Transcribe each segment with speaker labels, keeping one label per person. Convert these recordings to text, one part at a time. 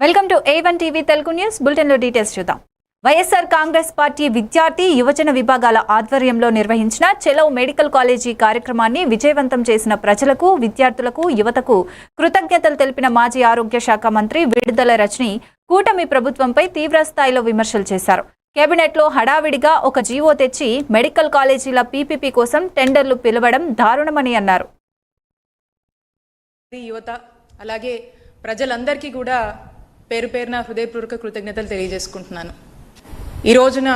Speaker 1: Welcome to A one TV Telugu news బులెటిన్లో details చూద్దాం. YSR Congress party విద్యార్థి యువజన విభాగాల ఆధ్వర్యంలో నిర్వహించిన చెలో మెడికల్ కాలేజీ కార్యక్రమాన్ని విజయవంతం చేసిన ప్రజలకు విద్యార్థులకు యువతకు కృతజ్ఞతలు తెలిపిన మాజీ ఆరోగ్య శాఖ మంత్రి విడుదల రజని కూటమి ప్రభుత్వంపై తీవ్రస్థాయిలో విమర్శలు చేశారు. కేబినెట్లో హడావిడిగా ఒక జీవో తెచ్చి మెడికల్ కాలేజీల పీపీపీ కోసం టెండర్లు పిలవడం దారుణమని అన్నారు.
Speaker 2: యువత అలాగే ప్రజలందరికీ కూడా పేరు పేరున హృదయపూర్వక కృతజ్ఞతలు తెలియజేసుకుంటున్నాను. ఈ రోజున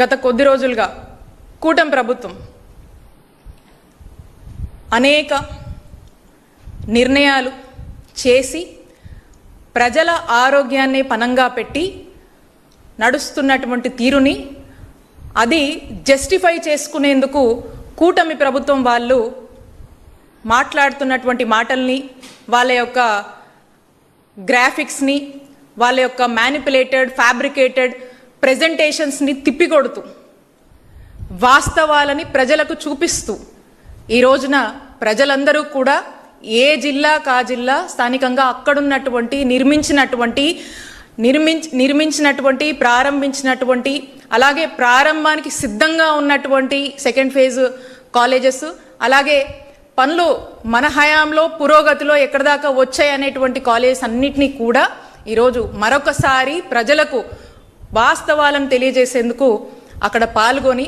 Speaker 2: గత కొద్ది రోజులుగా కూటమి ప్రభుత్వం అనేక నిర్ణయాలు చేసి ప్రజల ఆరోగ్యాన్ని పనంగా పెట్టి నడుస్తున్నటువంటి తీరుని అది జస్టిఫై చేసుకునేందుకు కూటమి ప్రభుత్వం వాళ్ళు మాట్లాడుతున్నటువంటి మాటల్ని వాళ్ళ యొక్క గ్రాఫిక్స్ని వాళ్ళ యొక్క మ్యానిపులేటెడ్ ఫ్యాబ్రికేటెడ్ ప్రజెంటేషన్స్ని తిప్పికొడుతూ వాస్తవాలని ప్రజలకు చూపిస్తూ ఈ రోజున ప్రజలందరూ కూడా ఏ జిల్లా కా జిల్లా స్థానికంగా అక్కడున్నటువంటి నిర్మించినటువంటి నిర్మించి నిర్మించినటువంటి ప్రారంభించినటువంటి అలాగే ప్రారంభానికి సిద్ధంగా ఉన్నటువంటి సెకండ్ ఫేజ్ కాలేజెస్ అలాగే పనులు మన హయాంలో పురోగతిలో ఎక్కడి దాకా వచ్చాయి అనేటువంటి కాలేజెస్ అన్నిటినీ కూడా ఈరోజు మరొకసారి ప్రజలకు వాస్తవాలను తెలియజేసేందుకు అక్కడ పాల్గొని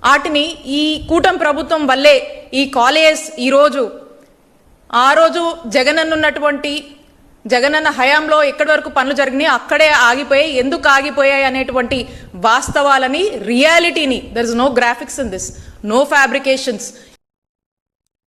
Speaker 2: వాటిని ఈ కూటమి ప్రభుత్వం వల్లే ఈ కాలేజ్ ఈరోజు ఆ రోజు జగనన్నున్నటువంటి జగనన్న హయాంలో ఎక్కడి వరకు పనులు జరిగినాయి అక్కడే ఆగిపోయాయి. ఎందుకు ఆగిపోయాయి అనేటువంటి వాస్తవాలని రియాలిటీని there is no graphics in this no fabrications